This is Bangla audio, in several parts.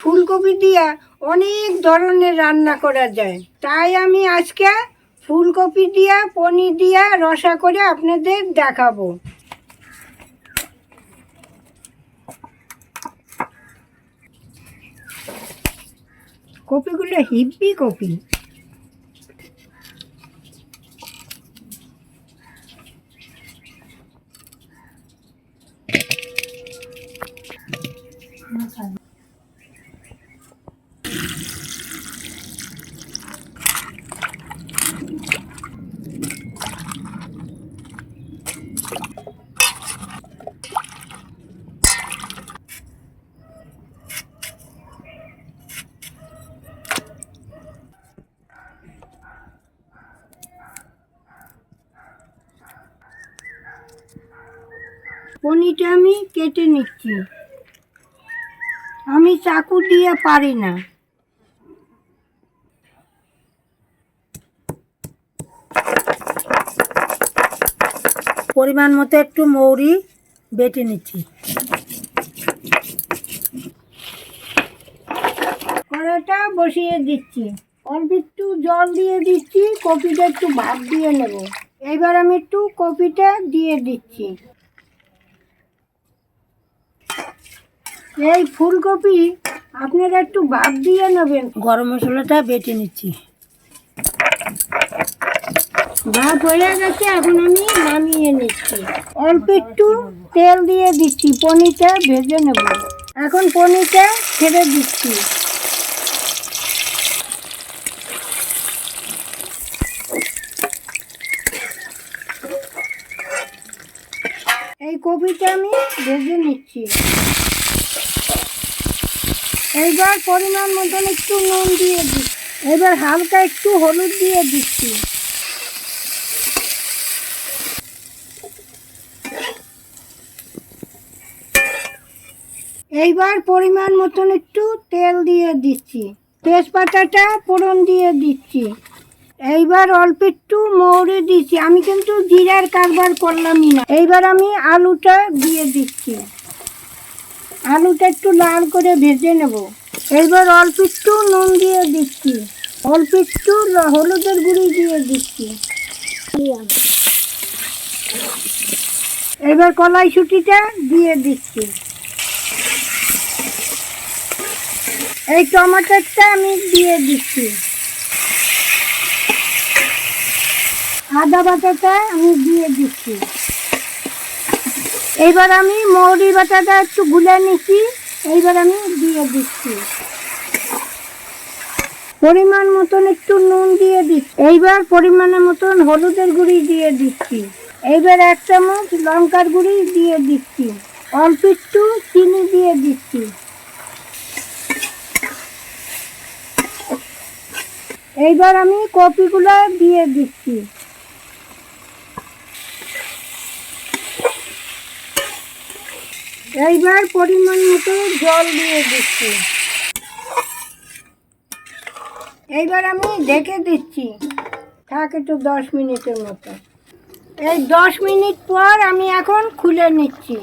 ফুলকপি দিয়া অনেক ধরনের রান্না করা যায়। তাই আমি আজকে ফুলকপি দিয়া, পনির দিয়া, রসা করে আপনাদের দেখাবো। কপিগুলো হিব্বি কপি। পনিরটা আমি কেটে নিচ্ছি। আমি চাকু দিয়ে পারি না। পরিমাণ মতো একটু মৌরি বেটে নিচ্ছি। কড়াটা বসিয়ে দিচ্ছি। অল্প একটু জল দিয়ে দিচ্ছি, কপিটা একটু ভাত দিয়ে নেব। এবার আমি একটু কপিটা দিয়ে দিচ্ছি। এই ফুলকপি আপনারা একটু বাদ দিয়ে নেবেন। গরম মশলাটা বেটে নিচ্ছি। ভাত হয়ে গেছে এখন আমি নামিয়ে নিচ্ছি। অল্প একটু তেল দিয়ে দিচ্ছি পনিরটা ভেজে নেব। এখন পনিরটা ছেড়ে দিচ্ছি এই কপিটা আমি ভেজে নিচ্ছি। এইবার পরিমাণ মতন একটু নুন দিয়ে দিচ্ছি এবার হালকা একটু হলুদ দিয়ে দিচ্ছি। এইবার পরিমাণ মতন একটু তেল দিয়ে দিচ্ছি। তেজপাতাটা ফোড়ন দিয়ে দিচ্ছি। এইবার অল্প একটু মৌরি দিচ্ছি আমি কিন্তু জিরার কারবার করলামই না। এইবার আমি আলুটা দিয়ে দিচ্ছি। আলুটা একটু লাল করে ভেজে নেব। এইবার অল্প একটু নুন দিয়ে দিচ্ছি। অল্প একটু হলুদের গুঁড়ি দিয়ে দিচ্ছি। এবার কলাইশুটিটা দিয়ে দিচ্ছি। এই টমাটোটা আমি দিয়ে দিচ্ছি। আদা বাটাটা আমি দিয়ে দিচ্ছি। এইবার আমি মৌরি বাটাটা একটু গুলে নিচ্ছি, এইবার আমি দিয়ে দিচ্ছি। পরিমাণ মতন একটু নুন দিয়ে দিচ্ছি। এইবার পরিমাণের মতন হলুদের গুঁড়ি দিয়ে দিচ্ছি। এইবার এক চামচ লঙ্কার গুঁড়ি দিয়ে দিচ্ছি। অল্প একটু চিনি দিয়ে দিচ্ছি। এইবার আমি কপিগুলো দিয়ে দিচ্ছি। এইবার পরিমাণ মতো জল দিয়ে দিচ্ছি। এইবার আমি ঢেকে দিচ্ছি। থাক একটু দশ মিনিটের মতো। এই দশ মিনিট পর আমি এখন খুলে নিচ্ছি।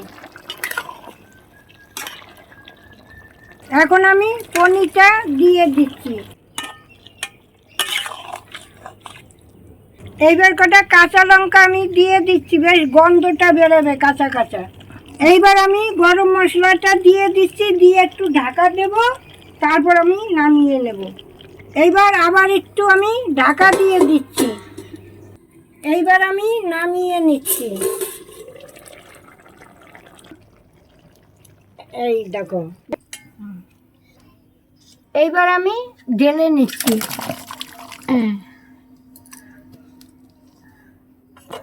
এখন আমি পনিরটা দিয়ে দিচ্ছি। এইবার কটা কাঁচা লঙ্কা আমি দিয়ে দিচ্ছি। বেশ গন্ধটা বেরোবে কাঁচা কাঁচা। এইবার আমি গরম মশলাটা দিয়ে দিচ্ছি দিয়ে একটু ঢাকা দেব তারপর আমি নামিয়ে নেব। এইবার আবার একটু আমি ঢাকা দিয়ে দিচ্ছি। এইবার আমি নামিয়ে নিচ্ছি। এই দেখো। এইবার আমি ঢেলে নিচ্ছি। হ্যাঁ।